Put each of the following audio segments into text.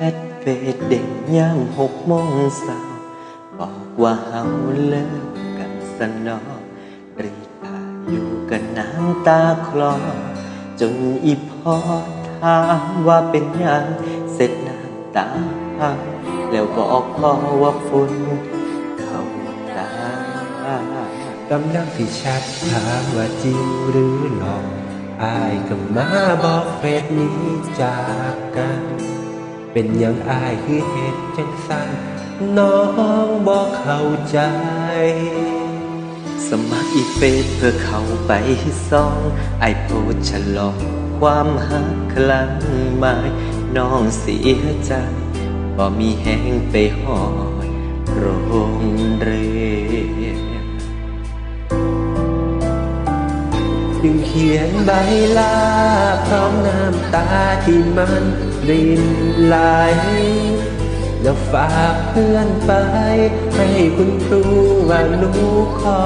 เฟซเด็กย่ามหกโมงเช้าบอกว่าเฮาเลิกกันสนอรีดผ้าอยู่กันน้ำตาคลอ จนอีพ่อถามว่าเป็นยังเสร็จน้ำตาแล้วบอกพ่อว่าฝุ่นเข้าตากำลังสิชัดถามว่าจริงหรือหลอกอายก็มาบอกเฟซนี้จากกัน เป็นยังอายคือเหตุจังสั้นน้องบอกเข้าใจ สมัครอีเฟซเพื่อเข้าไปซ่องไอโพสต์ฉลองความหักครั้งใหม่น้องเสียใจบ่มีแห้งไปหอยโรงเรีย จึงเขียนใบลาพร้อมน้ำตาที่มันรินไหลแล้วฝากเพื่อนไป ให้คุณครูว่าหนูขอ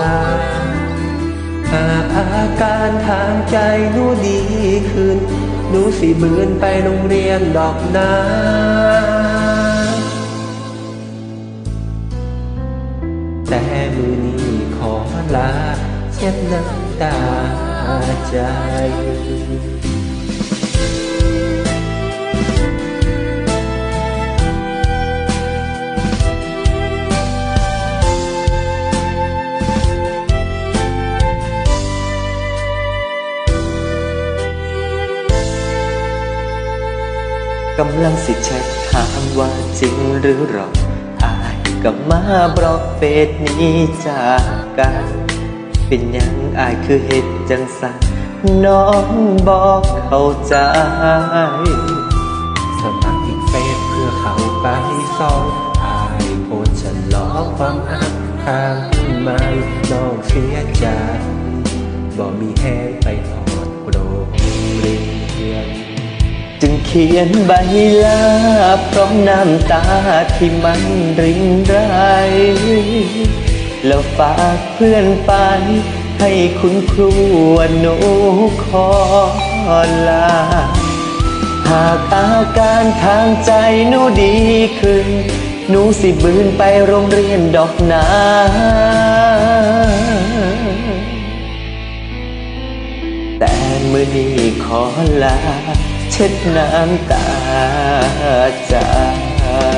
ลาหากอาการทางใจหนูดีขึ้นหนูสิบืนไปโรงเรียนดอกนา เช็ดน้ำตาใจกำลังสิแชทถามว่าจริงหรือหรอกอายก็มาบล็อกเฟซนี้จากกัน เป็นยังอายคือเหตุจังสันน้องบอกเข้าใจ สมัครอีกเฟซเพื่อเขาไปส่องอายโพสฉันล้อความอักข้างไม่น้องเสียใจบ่มีแห้งไปถอดโรงเรียนจึงเขียนใบลาพร้อมน้ำตาที่มันรินไร แล้วฝากเพื่อนไป ให้คุณครูว่าหนูขอลา หากอาการทางใจหนูดีขึ้น หนูสิบืนไปโรงเรียนดอกนาแต่มือนี้ขอลา เช็ดน้ำตาจจึ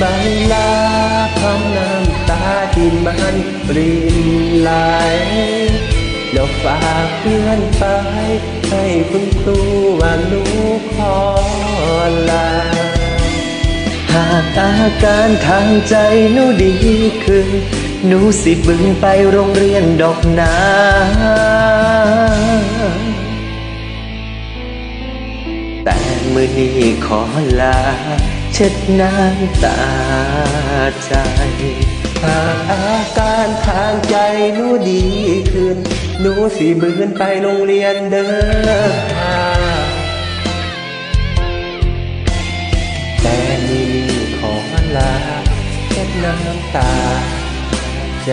ขียนใบลาพร้อมน้ำตาที่มันรินไหลแล้วฝากเพื่อนไป ให้คุณครูว่าหนูขอลา หากอาการทางใจหนูดีขึ้นหนูสิบึงไปโรงเรียนดอกนาแต่มือนี้ขอลา ช็ดน้ำตาใจ หากอาการทางใจหนูดีขึ้นหนูสิบืนไปโรงเรียนเด้อค่ะแต่มีขอลาเช็ดน้ำตาใจ